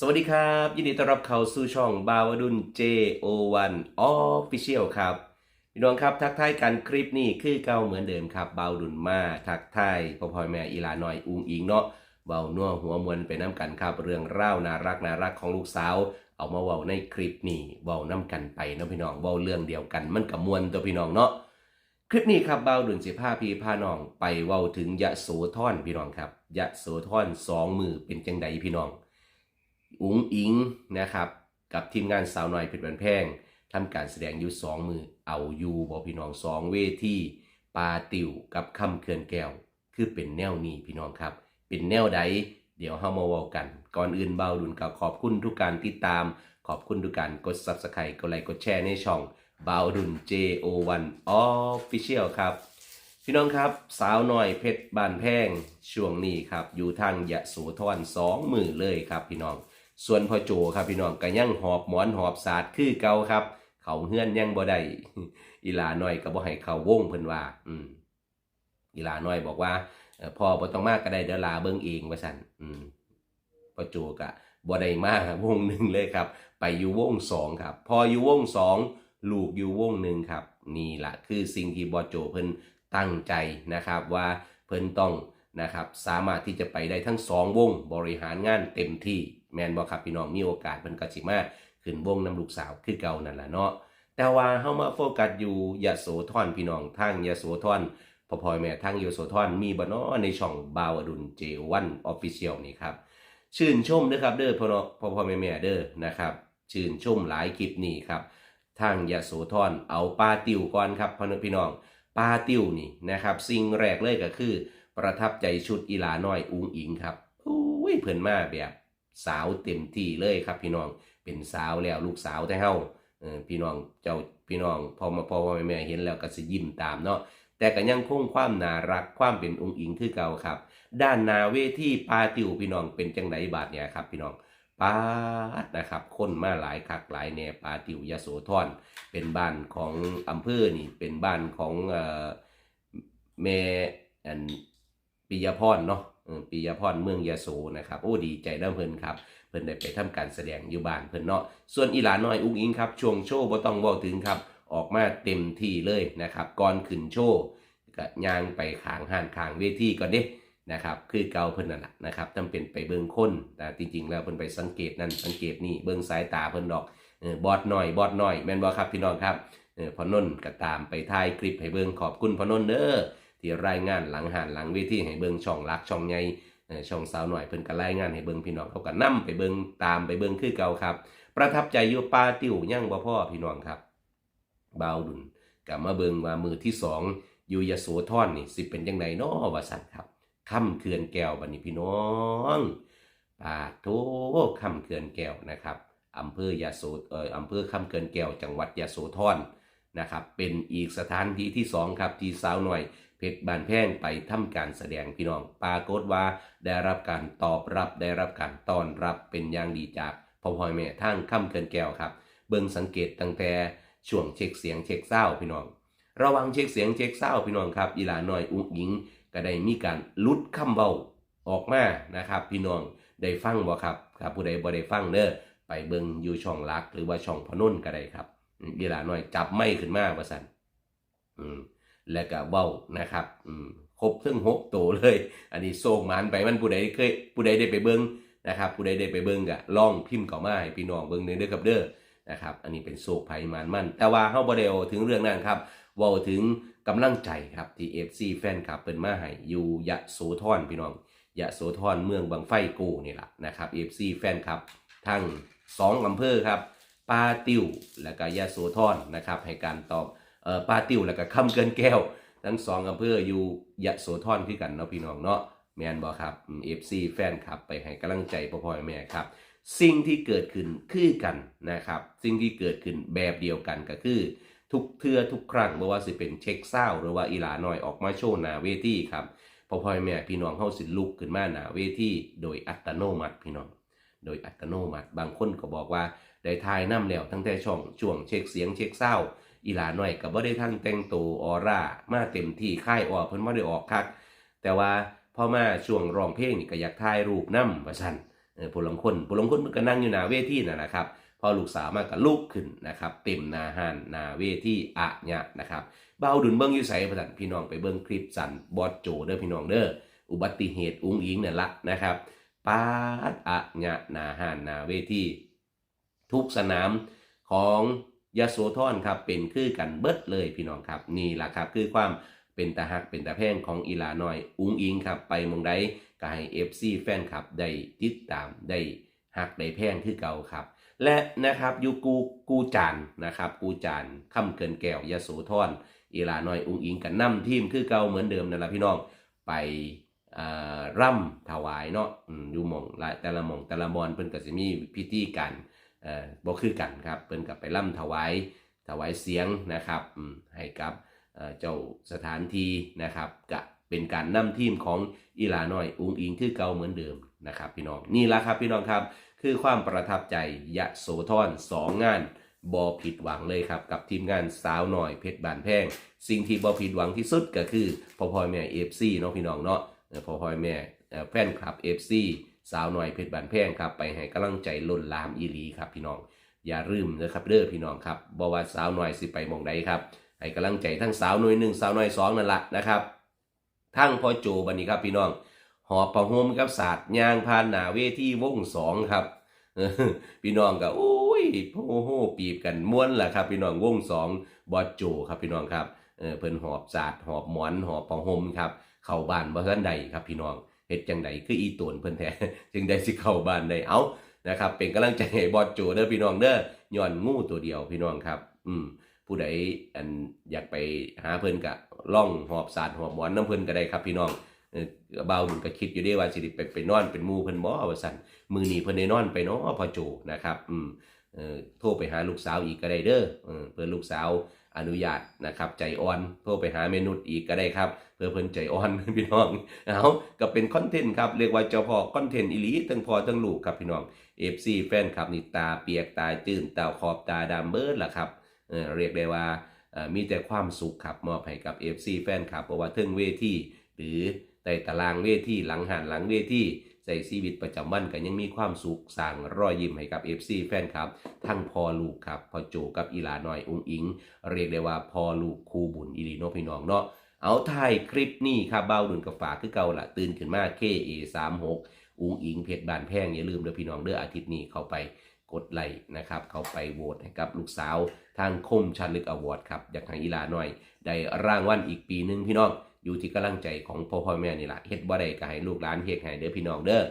สวัสดีครับ ยินดีต้อนรับเข้าสู่ช่องบาวดุล JO1 Official ครับพี่น้องครับทักทายกันคลิปนี้คือเก่าเหมือนเดิมครับบาวดุลมาทักทายพ่อพ่อแม่อีหลาหน่อยอุงอิงเนาะเบานัวหัวมวลไปน้ำกันครับ เรื่องเล่าน่ารักน่ารักของลูกสาว เอามาเว้าในคลิปนี้เว้าน้ำกันไปเนาะพี่น้องเว้าเรื่องเดียวกัน มันกับมวลตัวพี่น้องเนาะคลิปนี้ครับเบาดุลสิพาพี่พาน้องไปเว้าถึงยะโสธรพี่น้องครับยะโสธรสองมือเป็นจังใดพี่น้อง อุ๋งอิงนะครับกับทีมงานสาวหน่อยเพชรบันแพงทำการแสดงอยู่สองมือเอาอยู่บอกพี่น้องสองเวทีปาติวกับคำเขื่อนแก้ว คือเป็นแนวนี้พี่น้องครับ เป็นแนวใดเดี๋ยวเฮามาว้ากัน ก่อนอื่นเบาดุลก็ขอบคุณทุกการติดตาม ขอบคุณทุกการกด Subscribe กดไลค์กดแชร์ในช่องเบาดุล JO1 Official ครับ พี่น้องครับ สาวน้อยเพชรบานแพงช่วงนี้ครับ อยู่ทางยะโสธรสองมือเลยครับพี่น้อง ส่วนพ่อโจครับพี่น้องก็ยังหอบหมอนหอบสาดคือเก่าครับ เขาเฮือนยังบ่ได้อีลาน้อยก็บ่ให้เขาวงเพิ่นว่า อืมอีลาน้อยบอกว่าเอ่อพ่อบ่ต้องมากก็ได้เดี๋ยวลาเบิ่งเองว่าซั่นอืมพ่อโจก็บ่ได้มาวงหนึ่งเลยครับ ไปอยู่วงสองครับ พออยู่วงสองลูกอยู่วงหนึ่งครับ นี่ละคือสิ่งที่บอโจเพิ่นตั้งใจนะครับว่าเพิ่นต้องนะครับสามารถที่จะไปได้ทั้งสองวงบริหารงานเต็มที่ แมนบอกครับพี่น้องมีโอกาสเพิ่นก็สิมาขึ้นวงน้ำลูกสาวคือเก่านั่นแหละเนาะแต่ว่าเฮามาโฟกัสอยู่ยะโสธรพี่น้องทางยะโสธรพ่อพ่อแม่ทางยะโสธรมีบ่เนาะในช่องบาวอดุล J1 Official นี่ครับชื่นชมนะครับเด้อพ่อพ่อพ่อแม่แม่เด้อนะครับชื่นชมหลายคลิปนี่ครับทางยะโสธรเอาปลาติวก่อนครับพ่อพี่น้องปลาติวนี่นะครับสิ่งแรกเลยก็คือ ประทับใจชุดอีลาน้อยอุ้งอิงครับโอ้ยเพิ่นมาแบบ สาวเต็มที่เลยครับ พี่น้องเป็นสาวแล้วลูกสาวแต่เฮาเอพี่น้องเจ้าพี่น้องพอมาพอแม่แม่เห็นแล้วก็สิยิ้มตามเนาะแต่ก็ยังคงความน่ารักความเป็นองค์อิงคือเก่าครับ ด้านนาเวทีปาติวพี่น้องเป็นจังไดบาดเนี่ยครับ พี่น้องปาดนะครับคนมาหลายคักหลายแนปาติวยโสธรเป็นบ้านของอำเภอนี่เป็นบ้านของเอ่อแม่อันปิยพรเนาะ ปิยพรเมืองยาโสนะครับโอ้ดีใจน้ำเพิ่นครับ เพิ่นได้ไปทำการแสดงอยู่บ้านเพิ่นเนาะส่วนอีหลาน้อยอุ้งอิงครับช่วงโชว์บ่ต้องเว้าถึงครับ ออกมาเต็มที่เลยนะครับก่อนขึ้นโชว์ก็ย่างไปขางห้านขางเวทีก่อนเด้นะครับคือเกาเพิ่นนั่นแหละนะครับจำเป็นไปเบิ่งคนแต่จริงๆ แล้วเพิ่นไปสังเกตนั่นสังเกตนี่เบิ่งสายตาเพิ่นดอกเออบอดหน่อยบอดหน่อยแม่นบ่ครับพี่น้องครับเออพอนนท์ก็ตามไปถ่ายคลิปให้เบิ่งขอบคุณพอนนท์เด้อ ที่รายงานหลังหานหลังเวทีให้เบิงช่องรักช่องใหญ่ช่องสาวหน่อยเพิ่นก็รายงานให้เบิงพี่น้องเขาก็นํไปเบิงตามไปเบิ่งคือเก่าครับ ประทับใจอยู่ปาติวยังบ่พ่อพี่น้องครับบาวดุลก็มาเบิงว่ามือที่สองอยู่ยโสธรนี่สิเป็นจังไดน้อว่าซั่นครับค่ำเขื่อนแก้วบันนี้พี่น้องปาโถค่ำเขื่อนแก้วนะครับอำเภอยาโสเอ่ออำเภอค่ำเขื่อนแก้วจังหวัดยาโสธรนะครับ เป็นอีกสถานที่ที่สองครับที่สาวหน่อย เพชรบานแพงไปทำการแสดงพี่น้องปรากฏว่าได้รับการตอบรับได้รับการต้อนรับเป็นอย่างดีจากพ่อพ่อแม่ทางค่ำเขื่อนแก้วครับ เบิ่งสังเกตตั้งแต่ช่วงเช็คเสียงเช็คเศร้าพี่น้อง ระวังเช็คเสียงเช็คเศร้าพี่น้องครับอีหลาน้อยอุ้งหญิงก็ได้มีการลุดคำเบาออกมานะครับ พี่น้องได้ฟังบ่ครับครับผู้ใดบ่ได้ฟังเด้อไปเบิ่งอยู่ช่องลัก หรือว่าช่องพนุ่นก็ได้ครับอีหลาน้อยจับไม่ขึ้นมาว่าซั่นอืม แล้วก็เว้านะครับอืมครบทั้งหกตัวเลย อันนี้โศกหมันไปมันผู้ใดเคยผู้ใดได้ไปเบิ่งนะครับผู้ใดได้ไปเบิ่งก็ลองพิมพ์เข้ามาให้พี่น้องเบิ่งเด้อครับเด้อนะครับอันนี้เป็นโศกภัยมันมัน แต่ว่าเฮาบ่ได้ถึงเรื่องนั้นครับเว้าถึงกำลังใจครับที่ FC แฟนคลับเป็นมาให้อยู่ยะโสธรพี่น้องยะโสธรเมืองบางไฟกูนี่แหละนะครับ FC แฟนคลับทั้งสองอำเภอครับปาติวและก็ยะโสธรนะครับให้การตอบ ปาติวและก็คำเกินแก้ว ทั้งสองอำเภออยู่ยะโสธรคือกันเนาะพี่น้องเนาะแมนบอครับเอืม FC แฟนคลับไปให้กำลังใจพ่อพ่อแม่ครับ สิ่งที่เกิดขึ้นคือกันนะครับ สิ่งที่เกิดขึ้นแบบเดียวกันก็คือ ทุกเทือทุกครั้งไม่ว่าสิเป็นเช็คเศร้าหรือว่าอีหลาน้อยออกมาโชว์หนาเวทีครับพ่อพ่อแม่พี่น้องเฮาสิลุกขึ้นมาหนาเวทีโดยอัตโนมัติพี่น้อง โดยอัตโนมัติ บางคนก็บอกว่าได้ทายน้ำแล้วตั้งแต่ช่องช่วงเช็คเสียงเช็คเศร้า อีหลาน้อยก็บ่ได้ทั้งแต่งตัวออร่ามาเต็มที่ค่ายออกเพิ่นบ่ได้ออกคัก แต่ว่าพ่อมาช่วงร้องเพลงนี่ก็อยากถ่ายรูปนำว่าซั่นเออผู้ลังคนผู้ลังคนมันก็นั่งอยู่หน้าเวทีนั่นแหละครับพอลูกสาวมาก็ลุกขึ้นนะครับเต็มหนาหานหนาเวทีอะเนี่ยนะครับเบาดุนเบิ้งอยู่ใส่ประสันพี่น้องไปเบิ้งคลิปสั่นบอสโจเด้อพี่น้องเด้ออุบัติเหตุอุ้งอิงเนี่ยละนะครับปาดอะเนี่ยหนาหานหนาเวทีทุกสนามของ ยโสธรครับเป็นคือกันเบิดเลยพี่น้องครับนี่แหละครับคือความเป็นตาหักเป็นตาแพงของอีหลาน้อย อุ้งอิงครับไปมองใดก็ให้ FC แฟนคลับได้ติดตามได้หักได้แพงคือเก่าครับ และนะครับอยูกูกูจานนะครับกูจานค่ำเกินแก้วยโสธรอีหลาน้อยอุ้งอิงกันนํทีมคือเก่าเหมือนเดิมนั่นแหละพี่น้องไปร่ำถวายเนาะอยู่มองแต่ละมองแต่ละบอนเพิ่นก็สิมีพิธีกัน เอ่อบ่คือกันครับเพิ่นก็ไปร่ำถวายถวายเสียงนะครับให้กับเเจ้าสถานที่นะครับก็เป็นการนำทีมของอีลาน้อยอุงอิงคือเก่าเหมือนเดิมนะครับพี่น้องนี่ละครับพี่น้องครับคือความประทับใจยะโสธรสองงานบอผิดหวังเลยครับ กับทีมงานสาวหน่อยเพชรบานแพงสิ่งที่บอผิดหวังที่สุดก็คือพ่อพ่อแม่เอฟซีเนาะพี่น้องเนาะเอพ่อพ่อแม่แฟนคลับเอฟซี สาวหน่อยเพชรบานแพงครับไปให้กำลังใจล้นลามอีหลีครับพี่น้อง อย่าลืมนะครับเด้อพี่น้องครับบอว่าสาวหน่อยสิไปมองใดครับให้กำลังใจทั้งสาวหน่อยหนึ่งสาวหน่อยสองนั่นแหละนะครับทั้งพ่อโจบันนี้ครับพี่น้องหอบผ้าห่มกับศาสตร์ยางพานหนาเวทีวงสองครับพี่น้องก็โอ้ยโอ้โหปีบกันม้วนแหละครับ พี่น้องวงสองบอโจครับพี่น้องครับเพิ่นหอบศาสตร์หอบหมอนหอบผ้าห่มครับ เข้าบ้านบ่ทันใดครับพี่น้อง เฮ็ดจังใดคืออีตวนเพิ่นแท้จึงได้สิเข้าบ้านได้เอานะครับ เป็นกำลังใจให้บอดโจเด้อพี่น้องเด้อย้อนงูตัวเดียวพี่น้องครับ อืมผู้ใดอันอยากไปหาเพิ่นก็ล่องหอบศาสตร์หอบหมอนน้ำเพิ่นก็ได้ครับพี่น้องเบาหนุนก็คิดอยู่เด้ว่าสิไปไปนอนเป็นมูเพิ่นบ่ว่าซั่นมื้อนี้เพิ่นได้นอนไปเนาะพ่อโจนะครับ อืมเอ่อโทรไปหาลูกสาวอีกก็ได้เด้อเออเพิ่นลูกสาว อนุญาตนะครับใจอ่อนโทรไปหาเมนุษย์อีกก็ได้ครับ เพื่อเพิ่นใจอ่อนพี่น้องเอาก็เป็นคอนเทนต์ครับเรียกว่าเจ้าพ่อคอนเทนต์อีหลีทั้งพ่อทั้งลูกครับพี่น้อง FC แฟนคลับนี่ตาเปียกตาจื้นตาขอบตาดำเบิร์ดล่ะครับเออเรียกได้ว่ามีแต่ความสุขครับมอบให้กับ FC แฟนคลับเพราะว่าเทิงเวทีหรือในตารางเวทีหลังหันหลังเวที ใส่ชีวิตประจำวันก็ยังมีความสุขสร้างรอยยิ้มให้กับ FC แฟนครับ ทั้งพ่อลูกครับพ่อโจกับอีหลาน้อยองอิง เรียกได้ว่าพ่อลูกคู่บุญอีลีโนพี่น้องเนาะเอาถ่ายคลิปนี้ครับเบ้าดุนกับฝากคือเก่าละตื่นขึ้นมา KA36 อุ้งอิงเพชรบานแพงอย่าลืมเด้อพี่น้องเด้ออาทิตย์นี้เข้าไปกดไลค์นะครับ เข้าไปโหวตให้กับลูกสาว ทางคมชันลึกอวอร์ดครับ อยากให้อีหลาน้อย ได้รางวัลอีกปีหนึ่งพี่น้อง อยู่ที่กำลังใจของพ่อพ่อแม่นี่แหละเฮ็ดบ่ได้ก็ให้ลูกหลานเฮ็ดให้เด้อพี่น้องเด้อ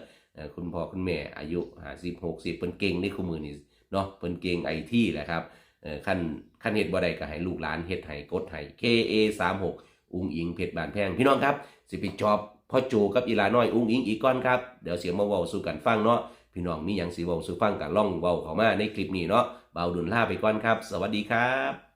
คุณพ่อคุณแม่อายุ50 60เพิ่นเก่งในคู่มือนี่เนาะเพิ่นเก่งไอทีแหละครับเอ่อคันคันเฮ็ดบ่ได้ก็ให้ลูกหลานเฮ็ดให้กดให้ KA36 อุ้งอิงเพชรบานแพงพี่น้องครับสิไปจอบพ่อโจกับอีลาน้อยอุ้งอิงอีกก่อนครับเดี๋ยวเสียงมาเว้าสู่กันฟังเนาะพี่น้องมีหยังสิเว้าสู่ฟังก็ล่องเว้าเข้ามาในคลิปนี้เนาะเบาดุลล่าไปก่อนครับ สวัสดีครับ